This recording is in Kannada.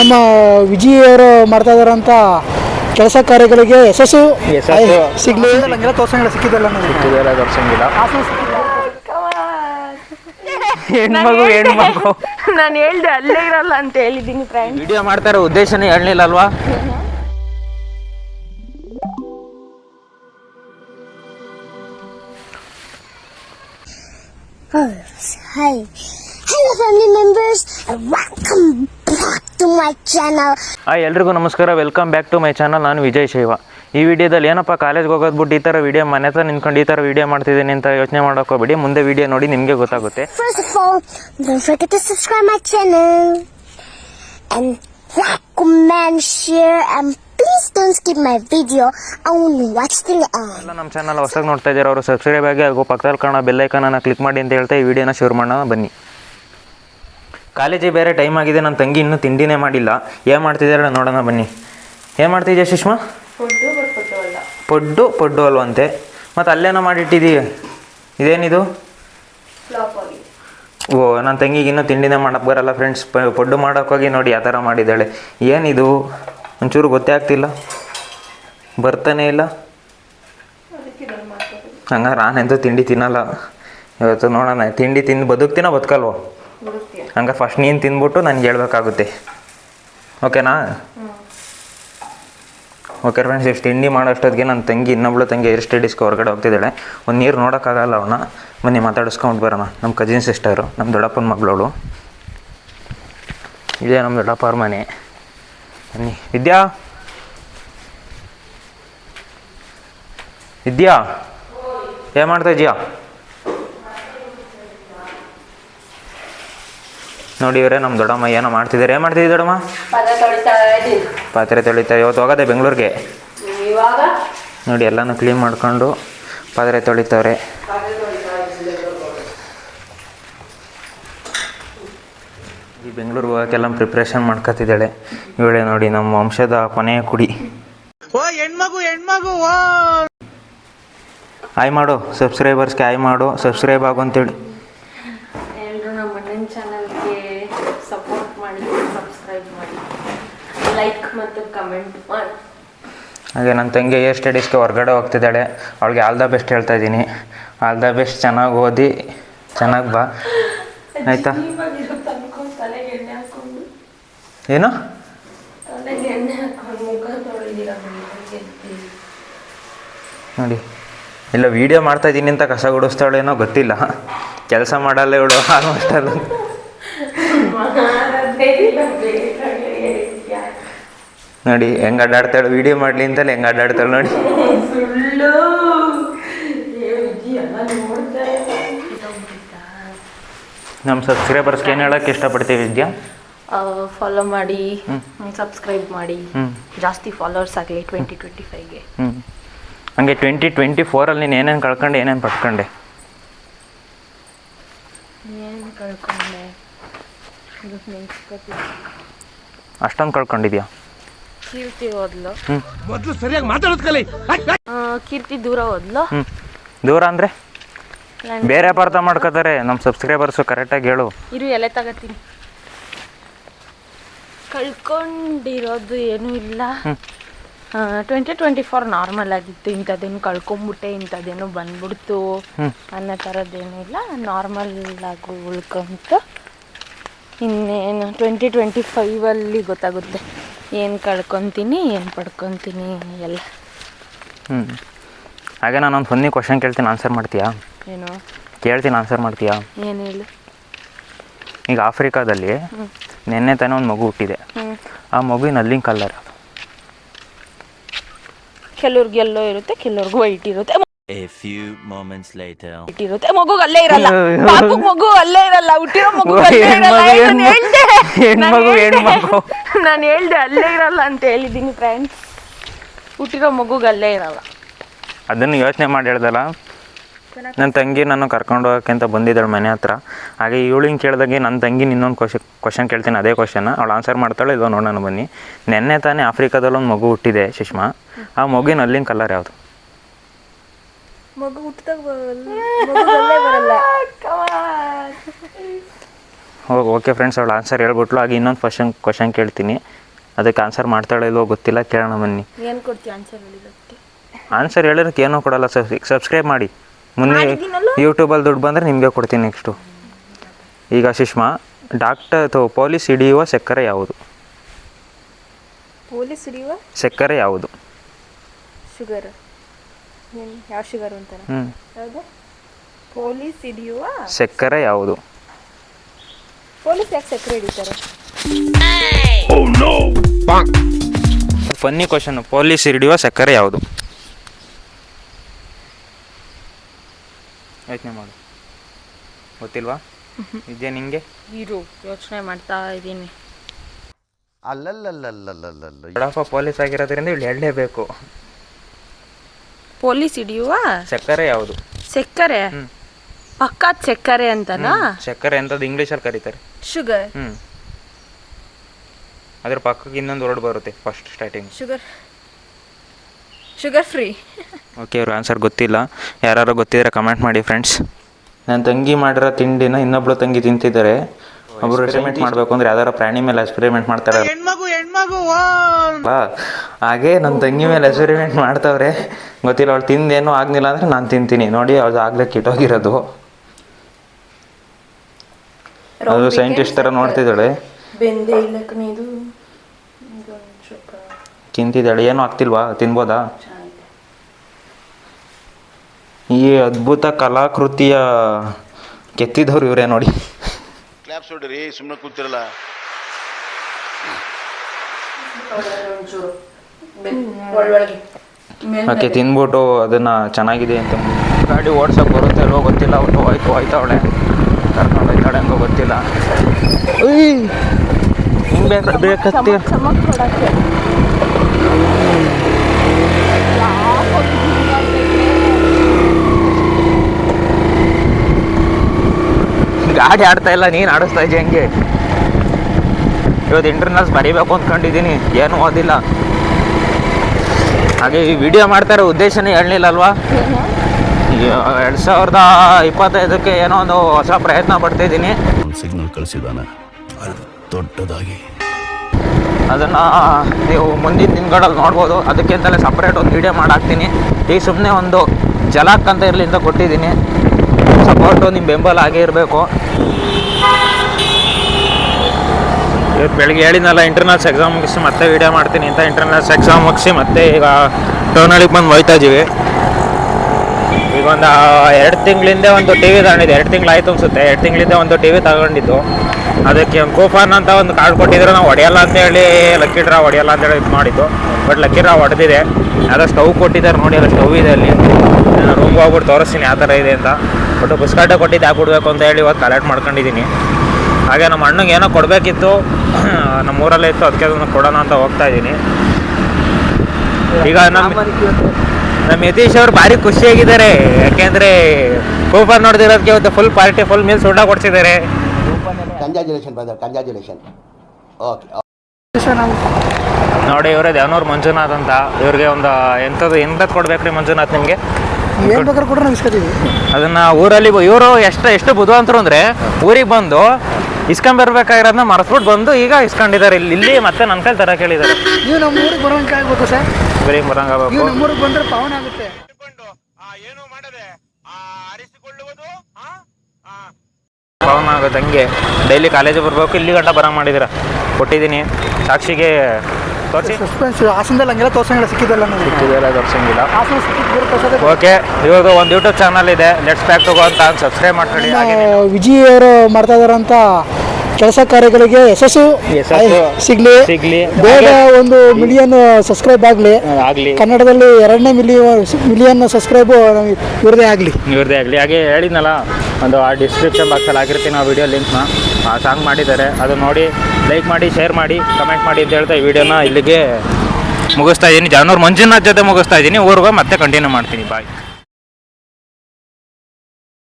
ನಮ್ಮ ವಿಜಯ್ ಅವರು ಮಾಡ್ತಾ ಇದಾರಂತ ಕೆಲಸ ಕಾರ್ಯಗಳಿಗೆ ಯಶಸ್ಸು. ಸಿಗ್ಲಿ. ತೋರ್ಸಂಗಿಲ್ಲ ಸಿಕ್ಕಿದ್ದಲ್ಲ ಇದೆಲ್ಲ ತೋರ್ಸಂಗಿಲ್ಲ. ಹೆಣ್ಮಗು ಹೆಣ್ಮಗು ನಾನು ಹೇಳ್ದೆ. ಅಲ್ಲೇ ಇರಲ್ಲ ಅಂತ ಹೇಳಿದ್ದೀನಿ ಫ್ರೆಂಡ್ ವಿಡಿಯೋ ಮಾಡ್ತಾರೆ ಉದ್ದೇಶನೇ ಹೇಳಲಿಲ್ಲ ಅಲ್ವಾ hi hello family members and welcome my channel. Hi ಎಲ್ರಿಗೂ ನಮಸ್ಕಾರ. Welcome back to my channel ನಾನು ವಿಜಯ್ ಶೈವ. ಈ ವಿಡಿಯೋದಲ್ಲಿ ಏನಪ್ಪ ಕಾಲೇಜ್ಗೆ ಹೋಗೋದು ಬಿಟ್ಟು ಈ ಥರ ವಿಡಿಯೋ ಮನೆ ಹತ್ರ ನಿಂತ್ಕೊಂಡು ಈ ಥರ ವಿಡಿಯೋ ಮಾಡ್ತಿದ್ದೀನಿ ಅಂತ ಯೋಚನೆ ಹೋಗ್ಬೇಡಿ ಮುಂದೆ ವಿಡಿಯೋ ನೋಡಿ ನಿಮಗೆ ಗೊತ್ತಾಗುತ್ತೆ. ಎಲ್ಲ ನಮ್ಮ ಚಾನಲ್ ಹೊಸದಾಗಿ ನೋಡ್ತಾ ಇದ್ದಾರೆ ಅವರು ಸಬ್ಸ್ಕ್ರೈಬ್ ಆಗಿ ಹಾಗೂ ಪಕ್ಕದಲ್ಲಿ ಕಾಣೋ ಬೆಲ್ಲೈಕನನ್ನು ಕ್ಲಿಕ್ ಮಾಡಿ ಅಂತ ಹೇಳ್ತಾ ಈ ವಿಡಿಯೋನ ಶುರು ಮಾಡೋಣ. ಬನ್ನಿ. ಕಾಲೇಜಿಗೆ ಬೇರೆ ಟೈಮ್ ಆಗಿದೆ ನನ್ನ ತಂಗಿ ಇನ್ನೂ ತಿಂಡಿನೇ ಮಾಡಿಲ್ಲ. ಏನು ಮಾಡ್ತಿದ್ದಾರೆ ನೋಡೋಣ ಬನ್ನಿ. ಏನು ಮಾಡ್ತಿದ್ಯಾ ಸುಷ್ಮಾ? ಪೊಡ್ಡು ಪೊಡ್ಡು ಅಲ್ವಂತೆ. ಮತ್ತು ಅಲ್ಲೇನೋ ಮಾಡಿಟ್ಟಿದ್ದೀವಿ ಇದೇನಿದು? ಓ ನನ್ನ ತಂಗಿಗೆ ಇನ್ನೂ ತಿಂಡಿನೇ ಮಾಡಕ್ಕೆ ಬರಲ್ಲ ಫ್ರೆಂಡ್ಸ್ ಪೊಡ್ಡು ಮಾಡೋಕ್ಕೋಗಿ ನೋಡಿ ಯಾವ ಥರ ಮಾಡಿದ್ದಾಳೆ. ಏನಿದು? ಒಂಚೂರು ಗೊತ್ತೇ ಆಗ್ತಿಲ್ಲ. ಬರ್ತಾನೆ ಇಲ್ಲ. ಹಂಗಾರೆ ನಾನೆಂತೂ ತಿಂಡಿ ತಿನ್ನಲ್ಲ. ಇವತ್ತು ನೋಡೋಣ ತಿಂಡಿ ತಿಂದು ಬದುಕ್ತೀನೋ ಬದುಕಲ್ವೋ? ಹಂಗಾರೆ ಫಸ್ಟ್ ನೀನು ತಿಂದ್ಬಿಟ್ಟು ನನಗೆ ಹೇಳ್ಬೇಕಾಗುತ್ತೆ. ಓಕೆನಾ ಓಕೆ ಫ್ರೆಂಡ್ಸ್ ಎಷ್ಟು ತಿಂಡಿ ಮಾಡೋಷ್ಟೊತ್ತಿಗೆ ನನ್ನ ತಂಗಿ, ಇನ್ನೊಬ್ಳು ತಂಗಿ ಏರ್ ಸ್ಟಡೀಸ್ಗೆ ಹೊರಗಡೆ ಹೋಗ್ತಿದ್ದಾಳೆ. ಒಂದು ನೀರು ನೋಡೋಕ್ಕಾಗಲ್ಲ ಅವನ್ನ ಬನ್ನಿ ಮಾತಾಡಿಸ್ಕೊಂಡು ಬರೋಣ. ನಮ್ಮ ಕಜಿನ್ ಸಿಸ್ಟರು ನಮ್ಮ ದೊಡ್ಡಪ್ಪನ ಮಗಳವಳು. ಇದೇ ನಮ್ಮ ದೊಡ್ಡಪ್ಪ ಅವ್ರ ಮನೆ. ಬನ್ನಿ. ವಿದ್ಯಾ? ವಿದ್ಯಾ? ಏನು ಮಾಡ್ತಾ ಇದೀಯಾ ನೋಡಿ ಇವರೇ ನಮ್ಮ ದೊಡ್ಡಮ್ಮ ಏನೋ ಮಾಡ್ತಿದ್ದಾರೆ ಏನು ಮಾಡ್ತಿದ್ದೀವಿ ದೊಡ್ಡಮ್ಮ? ಪಾತ್ರೆ ತೊಳಿತಾ ಇವತ್ತು ಹೋಗೋದೆ ಬೆಂಗಳೂರಿಗೆ? ನೋಡಿ ಎಲ್ಲನೂ ಕ್ಲೀನ್ ಮಾಡ್ಕೊಂಡು ಪಾತ್ರೆ ತೊಳಿತವ್ರೆ. ಈ ಬೆಂಗಳೂರಿಗೆ ಹೋಗೋಕ್ಕೆಲ್ಲ ಪ್ರಿಪ್ರೇಷನ್ ಮಾಡ್ಕೊತಿದ್ದಾಳೆ ಇವಳೆ ನೋಡಿ ನಮ್ಮ ವಂಶದ ಕೊನೆಯ ಕುಡಿ. ಆಯ್ ಮಾಡು ಸಬ್ಸ್ಕ್ರೈಬರ್ಸ್ಗೆ ಆಯ್ ಮಾಡು. ಸಬ್ಸ್ಕ್ರೈಬ್ ಆಗು ಅಂತೇಳಿ ಎಲ್ಲರೂ ನಮ್ಮ ಅಣ್ಣನ ಚಾನಲ್ಗೆ ಸಪೋರ್ಟ್ ಮಾಡಿ ಸಬ್ಸ್ಕ್ರೈಬ್ ಮಾಡಿ ಲೈಕ್ ಮತ್ತು ಕಮೆಂಟ್ ಮಾಡಿ ಹಾಗೆ ನನ್ನ ತಂಗಿ ಏರ್ ಸ್ಟಡೀಸ್ಗೆ ಹೊರಗಡೆ ಹೋಗ್ತಿದ್ದಾಳೆ. ಅವಳಿಗೆ ಆಲ್ ದ ಬೆಸ್ಟ್ ಹೇಳ್ತಾ ಇದ್ದೀನಿ. ಆಲ್ ದ ಬೆಸ್ಟ್ ಚೆನ್ನಾಗಿ ಓದಿ ಚೆನ್ನಾಗಿ ಬಾ. ಆಯಿತಾ? ಏನು? ನೋಡಿ ಇಲ್ಲ ವೀಡಿಯೋ ಮಾಡ್ತಾ ಇದ್ದೀನಿ ಅಂತ ಕಸ ಗುಡಿಸ್ತಾಳೇನೋ ಗೊತ್ತಿಲ್ಲ. ಕೆಲಸ ಮಾಡಲ್ಲ ಇವಳು ಆಲ್ಮೋಸ್ಟ್ ಅಲ್ಲ ನೋಡಿ ಹೆಂಗೆ ಅಡ್ಡಾಡ್ತಾಳೆ? ವಿಡಿಯೋ ಮಾಡ್ಲಿ ಅಂತಲೇ ಹೆಂಗೆ ಅಡ್ಡಾಡ್ತಾಳೆ ನೋಡಿ. ನಮ್ಮ ಸಬ್ಸ್ಕ್ರೈಬರ್ಸ್ಗೆ ಏನು ಹೇಳಕ್ಕೆ ಇಷ್ಟಪಡ್ತೀವಿ ವಿದ್ಯಾ? ಫಾಲೋ ಮಾಡಿ ಸಬ್ಸ್ಕ್ರೈಬ್ ಮಾಡಿ. ಹ್ಞೂ ಜಾಸ್ತಿ ಫಾಲೋವರ್ಸ್ ಆಗಲಿ ಟ್ವೆಂಟಿ ಟ್ವೆಂಟಿ ಫೈವ್ಗೆ ಹ್ಞೂ ಹಂಗೆ ಟ್ವೆಂಟಿ ಟ್ವೆಂಟಿ ಫೋರಲ್ಲಿ ನೀನು ಏನೇನು ಕಳ್ಕೊಂಡೆ ಏನೇನು ಪಡ್ಕೊಂಡೆ ಅಷ್ಟೊಂದು ಕಳ್ಕೊಂಡಿದ್ಯಾ? ಕೀರ್ತಿ ಹೋದ್ಲು. ಮಾತಾಡೋದ್ ಕಲಿಯ ಕೀರ್ತಿ ದೂರ ಹೋದ್ಲು. ದೂರ ಅಂದ್ರೆ? ಬೇರೆ ಅಪಾರ್ಥ ಮಾಡ್ಕೋತಾರೆ. ನಮ್ಮ ಸಬ್ಸ್ಕ್ರೈಬರ್ಸು ಕರೆಕ್ಟಾಗಿ ಹೇಳು. ಇರು ಎಲೆ ತಗೋತೀನಿ. ಕಳ್ಕೊಂಡಿರೋದು ಏನೂ ಇಲ್ಲ. ಟ್ವೆಂಟಿ ಟ್ವೆಂಟಿ ಫೋರ್ ನಾರ್ಮಲ್ ಆಗಿತ್ತು. ಇಂಥದ್ದೇನು ಕಳ್ಕೊಂಬಿಟ್ಟೆ ಇಂಥದ್ದೇನು ಬಂದ್ಬಿಡ್ತು. ಅನ್ನೋ ಥರದ್ದೇನೂ ಇಲ್ಲ. ನಾರ್ಮಲ್ ಆಗಿ ಉಳ್ಕೊಂತು. ಇನ್ನೇನು? ಟ್ವೆಂಟಿ ಟ್ವೆಂಟಿ ಫೈವಲ್ಲಿ ಗೊತ್ತಾಗುತ್ತೆ. ಏನು ಕಳ್ಕೊತೀನಿ ಏನು ಪಡ್ಕೊತೀನಿ ಎಲ್ಲ. ಹ್ಞೂ ಹಾಗೆ ನಾನು ಒಂದು ಫನ್ನಿ ಕ್ವಶನ್ ಕೇಳ್ತೀನಿ ಆನ್ಸರ್ ಮಾಡ್ತೀಯಾ? ಏನು? ಕೇಳ್ತೀನಿ ಆನ್ಸರ್ ಮಾಡ್ತೀಯಾ? ಏನು ಹೇಳು? ಈಗ ಆಫ್ರಿಕಾದಲ್ಲಿ ನಿನ್ನೆ ತಾನೇ ಒಂದು ಮಗು ಹುಟ್ಟಿದೆ. ಆ ಮಗುವಿನ ಅಲ್ಲಿನ ಕಲ್ಲರ್ ಕೆಲವ್ರಿಗೆ ಎಲ್ಲೋ ಇರುತ್ತೆ ಕೆಲವ್ರಿಗೆ ವೈಟ್ ಇರುತ್ತೆ. A few moments later. Wait ಮಗು ಅಲ್ಲೇ ಇರಲ್ಲ. ಪಾಪು ಮಗು ಅಲ್ಲೇ ಇರಲ್ಲ. ಹುಟ್ಟಿರೋ ಮಗು ಅಲ್ಲೇ ಇರಲ್ಲ. ನಾನು ಹೇಳ್ದೆ. ಹೆಣ್ಮಗು, ಹೆಣ್ಮಗು. ನಾನು ಹೇಳ್ದೆ. ಅಲ್ಲೇ ಇರಲ್ಲ ಅಂತ ಹೇಳಿದ್ದೀನಿ ಫ್ರೆಂಡ್ಸ್ ಹುಟ್ಟಿರೋ ಮಗುಗೆ ಅಲ್ಲೇ ಇರಲ್ಲ. ಅದನ್ನು ಯೋಚನೆ ಮಾಡಿ ಹೇಳ್ದಲ್ಲ. ನನ್ನ ತಂಗಿ ನಾನು ಕರ್ಕೊಂಡು ಹೋಗೋಕ್ಕೆ ಅಂತ ಬಂದಿದ್ದಾಳೆ ಮನೆ ಹತ್ರ. ಹಾಗೆ ಇವಳು ಕೇಳಿದಾಗೆ ನನ್ನ ತಂಗಿ ಇನ್ನೊಂದು ಕ್ವಶನ್ ಕ್ವಶನ್ ಕೇಳ್ತೀನಿ ಅದೇ ಕ್ವಶನ್ ಅವಳು ಆನ್ಸರ್ ಮಾಡ್ತಾಳೆ ಇಲ್ಲೋ ನೋಡೋಣ ಬನ್ನಿ. ನೆನ್ನೆ ತಾನೇ ಆಫ್ರಿಕಾದಲ್ಲಿ ಒಂದು ಮಗು ಹುಟ್ಟಿದೆ ಸುಷ್ಮಾ. ಆ ಮಗುವಿನ ಅಲ್ಲಿನ ಕಲರ್ ಯಾವುದು? ಮಗು ಹುಟ್ಟಿದಾಗ ಬರಲ್ಲ. ಬರಲ್ಲ. ಓಕೆ ಫ್ರೆಂಡ್ಸ್ ಅವಳು ಆನ್ಸರ್ ಹೇಳ್ಬಿಟ್ಲು. ಆಗ ಇನ್ನೊಂದು ಕ್ವಶನ್ ಕ್ವಶನ್ ಕೇಳ್ತೀನಿ. ಅದಕ್ಕೆ ಆನ್ಸರ್ ಮಾಡ್ತಾಳೆ ಇಲ್ವೋ ಗೊತ್ತಿಲ್ಲ. ಕೇಳೋಣ ಬನ್ನಿ. ಏನು ಕೊಡ್ತೀವಿ ಆನ್ಸರ್ ಹೇಳಿದಕ್ಕೆ ಆನ್ಸರ್ ಹೇಳೋದಕ್ಕೆ ಏನೂ ಕೊಡಲ್ಲ. ಸಬ್ಸ್ಕ್ರೈಬ್ ಮಾಡಿ. ಮುಂದೆ ಯೂಟ್ಯೂಬಲ್ಲಿ ದುಡ್ಡು ಬಂದರೆ ನಿಮಗೆ ಕೊಡ್ತೀನಿ ನೆಕ್ಸ್ಟು ಈಗ ಸುಷ್ಮಾ ಡಾಕ್ಟರ್ ಅಥವಾ ಪೊಲೀಸ್ ಹಿಡಿಯುವ ಸಕ್ಕರೆ ಯಾವುದು? ಪೊಲೀಸ್ ಹಿಡಿಯುವ? ಸಕ್ಕರೆ ಯಾವುದು? ಶುಗರ್ ಯಾವ ಶುಗರ್ ಅಂತಾನೆ? ಹ್ಞೂ ಯಾವುದು? ಪೊಲೀಸ್ ಹಿಡಿಯುವ? ಸಕ್ಕರೆ ಯಾವುದು? ಪೊಲೀಸ್ ಯಾಕೆ ಸಕ್ಕರೆ ಹಿಡಿತಾರೆ? ಫನ್ನಿ ಕ್ವಶನ್ ಪೊಲೀಸ್ ಹಿಡಿಯುವ ಸಕ್ಕರೆ ಯಾವುದು? ಯೋಚನೆ ಮಾಡು. ಗೊತ್ತಿಲ್ವಾ? ಇದೇ ನಿಂಗೆ? ಇರು ಯೋಚನೆ ಮಾಡ್ತಾ ಇದ್ದೀನಿ. ಅಲ್ಲಲ್ಲಲ್ಲಲ್ಲಲ್ಲಲ್ಲ ಪೊಲೀಸ್ ಆಗಿರೋದ್ರಿಂದ ಇಲ್ಲಿ ಹೇಳಲೇಬೇಕು ಪೊಲೀಸ್ ಹಿಡಿಯುವ? ಸಕ್ಕರೆ ಯಾವುದು? ಸಕ್ಕರೆ? ಪಕ್ಕ ಸಕ್ಕರೆ ಅಂತನಾ? ಸಕ್ಕರೆ ಅಂತದ್ದು ಅಲ್ಲಿ ಕರೀತಾರೆ. Sugar hmm. ಅದ್ರ ಪಕ್ಕಕ್ಕೆ ಇನ್ನೊಂದು ವರ್ಡ್ ಬರುತ್ತೆ first starting sugar sugar free okay ಇವ್ರ ಆನ್ಸರ್ ಗೊತ್ತಿಲ್ಲ. ಯಾರು ಗೊತ್ತಿದ್ರೆ ಕಮೆಂಟ್ ಮಾಡಿ ಫ್ರೆಂಡ್ಸ್ ನನ್ನ ತಂಗಿ ಮಾಡಿರೋ ತಿಂಡಿನ ಇನ್ನೊಬ್ಳು ತಂಗಿ ತಿಂತಿದ್ದಾರೆ ಒಬ್ರು ಎಕ್ಸ್ಪೆರಿಮೆಂಟ್ ಮಾಡಬೇಕು ಅಂದ್ರೆ ಯಾವ್ದಾರ ಪ್ರಾಣಿ ಮೇಲೆ ಎಕ್ಸ್ಪೆರಿಮೆಂಟ್ ಮಾಡ್ತಾರೆ ಹಾಗೆ ನನ್ನ ತಂಗಿ ಮೇಲೆ ಎಕ್ಸ್ಪೆರಿಮೆಂಟ್ ಮಾಡ್ತವ್ರೆ. ಗೊತ್ತಿಲ್ಲ ಅವಳು ತಿಂದೇನೋ ಆಗ್ಲಿಲ್ಲ ಅಂದ್ರೆ ನಾನು ತಿಂತೀನಿ. ನೋಡಿ ಅವ್ಳು ಆಗ್ಲೇ ಕಿಟ್ಟೋಗಿರೋದು ಅದು ಸೈಂಟಿಸ್ಟ್ ಥರ ನೋಡ್ತಿದ್ದಾಳೆ. ಬೆಂದೆ ಇಲ್ಲ ಕಣಿದು ಸ್ವಲ್ಪ ತಿಂತಿದ್ದಾಳೆ. ಏನೂ ಆಗ್ತಿಲ್ವಾ? ತಿನ್ಬೋದಾ? ಈ ಅದ್ಭುತ ಕಲಾಕೃತಿಯ ಕೆತ್ತಿದವ್ರು ಇವರೇ ನೋಡಿ. ಕ್ಲಾಪ್ಸ್ ಸುಮ್ಮನೆ ಕೂತಿರಲ್ಲ. ಒಂಚೂರು ಓಕೆ ತಿಂದ್ಬಿಟ್ಟು ಅದನ್ನ ಚೆನ್ನಾಗಿದೆ ಅಂತ ಗಾಡಿ ಓಡ್ಸೋಕೆ ಬರುತ್ತೆ ಅಲ್ವೋ ಗೊತ್ತಿಲ್ಲ ಅವಳು ಹೋಯ್ತು ಹೋಯ್ತವಳೆ. ಕರ್ಕೊಂಡು ಹೋಯ್ತಾಳೆ ಹಂಗೋ ಗೊತ್ತಿಲ್ಲ. ಹಿಂಗೆ ಬೇಕು ಬೇಕತ್ತಿ ಚಮಕ್ ಕೊಡಕ್ಕೆ. ಗಾಡಿ ಆಡ್ತಾ ಇಲ್ಲ ನೀನು ಆಡಿಸ್ತಾ ಇದ್ದೆ ಹಂಗೆ? ಇವತ್ತು ಇಂಟರ್ನಲ್ಸ್ ಬರೀಬೇಕು ಅಂದ್ಕೊಂಡಿದ್ದೀನಿ ಏನು ಓದಿಲ್ಲ. ಹಾಗೆ ಈ ವಿಡಿಯೋ ಮಾಡ್ತಾರೆ ಉದ್ದೇಶನೇ ಹೇಳಲಿಲ್ಲ ಅಲ್ವಾ ಎರಡು ಸಾವಿರದ ಇಪ್ಪತ್ತೈದಕ್ಕೆ ಏನೋ ಒಂದು ಹೊಸ ಪ್ರಯತ್ನ ಪಡ್ತಿದ್ದೀನಿ. ಸಿಗ್ನಲ್ ಕಳಿಸಿದಾನೆ. ದೊಡ್ಡದಾಗಿ. ಅದನ್ನು ನೀವು ಮುಂದಿನ ದಿನಗಳಲ್ಲಿ ನೋಡ್ಬೋದು. ಅದಕ್ಕಿಂತಲೇ ಸಪ್ರೇಟ್ ಒಂದು ವಿಡಿಯೋ ಮಾಡಾಕ್ತೀನಿ. ಈ ಸುಮ್ಮನೆ ಒಂದು ಜಲಾಕ್ ಅಂತ ಇರಲಿ ಅಂತ ಕೊಟ್ಟಿದ್ದೀನಿ. ಸಪೋರ್ಟು ನಿಮ್ಮ ಬೆಂಬಲ ಆಗೇ ಇರಬೇಕು ಇವತ್ತು ಬೆಳಿಗ್ಗೆ ಹೇಳಿದ್ನಲ್ಲ ಇಂಟರ್ನಲ್ಸ್ ಎಕ್ಸಾಮ್ ಮುಗಿಸಿ ಮತ್ತೆ ವಿಡಿಯೋ ಮಾಡ್ತೀನಿ ಅಂತ ಇಂಟರ್ನಲ್ಸ್ ಎಕ್ಸಾಮ್ ಮುಗಿಸಿ ಮತ್ತೆ ಈಗ ಟೌನಲ್ಲಿಗೆ ಬಂದು ಹೋಯ್ತಾ ಇದ್ದೀವಿ ಈಗ ಒಂದು ಎರಡು ತಿಂಗಳಿಂದ ಒಂದು ಟಿ ವಿ ತಗೊಂಡಿದ್ದೆ. ಎರಡು ತಿಂಗಳಾಯ್ತು ಅನ್ಸುತ್ತೆ. ಎರಡು ತಿಂಗಳಿಂದ ಒಂದು ಟಿ ವಿ ತಗೊಂಡಿದ್ದು. ಅದಕ್ಕೆ ಒಂದು ಕೂಫಾನ್ ಅಂತ ಒಂದು ಕಾರ್ಡ್ ಕೊಟ್ಟಿದ್ರೆ. ನಾವು ಹೊಡೆಯಲ್ಲ ಅಂತ ಹೇಳಿ ಲಕ್ಕಿ ಡ್ರಾ ಹೊಡೆಯಲ್ಲ ಅಂತ ಹೇಳಿ ಇದು ಮಾಡಿದ್ದು. ಬಟ್ ಲಕ್ಕಿ ಡ್ರಾ ಹೊಡೆದಿದೆ. ಯಾವುದೋ ಸ್ಟವ್ ಕೊಟ್ಟಿದ್ದಾರೆ ನೋಡಿ ಅದು ಸ್ಟವ್ ಇದೆ ಅಲ್ಲಿ. ರೂಮ್ಗೆ ಹೋಗ್ಬಿಟ್ಟು ತೋರಿಸ್ತೀನಿ ಯಾವ ಥರ ಇದೆ ಅಂತ. ಬಟ್ ಬಿಸ್ಕಾಟೆ ಕೊಟ್ಟಿದ್ದು, ಹಾಕ್ಬಿಡ್ಬೇಕು ಅಂತ ಹೇಳಿ ಇವತ್ತು ಕಲೆಕ್ಟ್ ಮಾಡ್ಕೊಂಡಿದ್ದೀನಿ. ಹಾಗೆ ನಮ್ಮ ಅಣ್ಣಗೆ ಏನೋ ಕೊಡಬೇಕಿತ್ತು. ನಮ್ಮ ಊರಲ್ಲೇ ಇತ್ತು ಅದಕ್ಕೆ ಅದನ್ನು ಕೊಡೋಣ ಅಂತ ಹೋಗ್ತಾ ಇದ್ದೀನಿ. ಈಗ ನಮ್ಮ ನಮ್ಮ ಯತೀಶ್ ಅವ್ರು ಭಾರಿ ಖುಷಿಯಾಗಿದ್ದಾರೆ. ಯಾಕೆಂದ್ರೆ ಕೂಪನ್ ನೋಡ್ದಿರೋದಕ್ಕೆ ಇವತ್ತು ಫುಲ್ ಪಾರ್ಟಿ ಫುಲ್ ಮೀಲ್ಸ್ ಊಟ ಕೊಡ್ಸಿದ್ದಾರೆ. ಕಂಗ್ರ್ಯಾಚುಲೇಷನ್ ಬ್ರದರ್ ಕಂಗ್ರ್ಯಾಚುಲೇಷನ್ ಓಕೆ ನೋಡಿ ಇವರೇ ದೇವನೂರು ಮಂಜುನಾಥ್ ಅಂತ. ಇವ್ರಿಗೆ ಒಂದು ಎಂಥದ್ದು ಎಂಥದ್ದು ಕೊಡ್ಬೇಕ್ರಿ ಮಂಜುನಾಥ್ ನಿಮಗೆ? ಏನು ಬೇಕಾದ್ರೂ ಕೂಡ ನಾವು ಇಸ್ಕೊತೀವಿ. ಅದನ್ನ ಊರಲ್ಲಿ ಇವರು ಎಷ್ಟು ಎಷ್ಟು ಬುದ್ಧಿವಂತರು ಅಂದ್ರೆ ಊರಿಗೆ ಬಂದು ಇಸ್ಕೊಂಬರ್ಬೇಕಾಗಿರೋದನ್ನ ಮರೆಸ್ಬಿಟ್ಟು ಬಂದು ಈಗ ಇಸ್ಕೊಂಡಿದ್ದಾರೆ. ಇಲ್ಲಿ ಇಲ್ಲಿ ಮತ್ತೆ ನನ್ನ ಕೈಲಿ ತರ ಕೇಳಿದ್ದಾರೆ ನೀವು ನಮ್ಮ ಊರಿಗೆ ಬರೋಂಗೆ ಆಗ್ಬೇಕು ಸರ್. ಬರೀ ನೀವು ಬರಂಗಾಗಬೇಕು ನಮ್ಮ ಊರಿಗೆ ಬಂದ್ರೆ ಪಾವನ ಆಗುತ್ತೆ. ಪವನ್ ಆಗುತ್ತೆ ಹಂಗೆ. ಡೈಲಿ ಕಾಲೇಜಿಗೆ ಬರಬೇಕು ಇಲ್ಲಿ ಗಂಟ ಬರಂಗ್ ಮಾಡಿದಿರ. ಕೊಟ್ಟಿದ್ದೀನಿ. ಸಾಕ್ಷಿಗೆ ತೋರಿಸಿ. ಸಸ್ಪೆನ್ಸ್ ಹಾಸನದಲ್ಲಿ ಹಂಗೆಲ್ಲ ತೋರ್ಸಂಗಿಲ್ಲ ಸಿಕ್ಕಿದ್ದಲ್ಲ ನಮಗೆ ಇದೆಲ್ಲ ತೋರಿಸಂಗಿಲ್ಲ. ಹಾಸನ ಸಿಕ್ಕಿದ್ದು ಬರೋ ತೋರ್ಸೋದೇ ಓಕೆ ಇವಾಗ ಒಂದು ಯೂಟ್ಯೂಬ್ ಚಾನಲ್ ಇದೆ. ಲೆಟ್ಸ್ ಬ್ಯಾಕ್ ಟು ಗೋ ಅಂತ ಸಬ್ಸ್ಕ್ರೈಬ್ ಮಾಡ್ಕೊಳ್ಳಿ. ಹಾಗೆ ವಿಜಯ್ ಅವರು ಮಾಡ್ತಾ ಇದಾರಂತ ಕೆಲಸ ಕಾರ್ಯಗಳಿಗೆ ಯಶಸ್ಸು ಯಶಸ್ಸು ಸಿಗ್ಲಿ. ಸಿಗ್ಲಿ. ಬೇಗ ಒಂದು ಮಿಲಿಯನ್ ಸಬ್ಸ್ಕ್ರೈಬ್ ಆಗಲಿ. ಆಗಲಿ. ಕನ್ನಡದಲ್ಲಿ ಎರಡನೇ ಮಿಲಿಯನ್ ಮಿಲಿಯನ್ ಸಬ್ಸ್ಕ್ರೈಬ್ ಇವ್ರದೇ ಆಗಲಿ. ಇವ್ರದೇ ಆಗಲಿ. ಹಾಗೆ ಹೇಳಿದ್ನಲ್ಲ ಒಂದು ಆ ಡಿಸ್ಕ್ರಿಪ್ಷನ್ ಬಾಕ್ಸಲ್ಲಿ ಆಗಿರ್ತೀನಿ ಆ ವಿಡಿಯೋ ಲಿಂಕ್ನ ಆ ಸಾಂಗ್ ಮಾಡಿದ್ದಾರೆ. ಅದು ನೋಡಿ ಲೈಕ್ ಮಾಡಿ ಶೇರ್ ಮಾಡಿ ಕಮೆಂಟ್ ಮಾಡಿ ಅಂತ ಹೇಳ್ತಾ ಈ ವಿಡಿಯೋನ ಇಲ್ಲಿಗೆ ಮುಗಿಸ್ತಾ ಇದ್ದೀನಿ ಜಾನೂರು ಮಂಜುನಾಥ್ ಜೊತೆ ಮುಗಿಸ್ತಾ ಇದ್ದೀನಿ ಊರಿಗೆ ಮತ್ತೆ ಕಂಟಿನ್ಯೂ ಮಾಡ್ತೀನಿ. ಬಾಯ್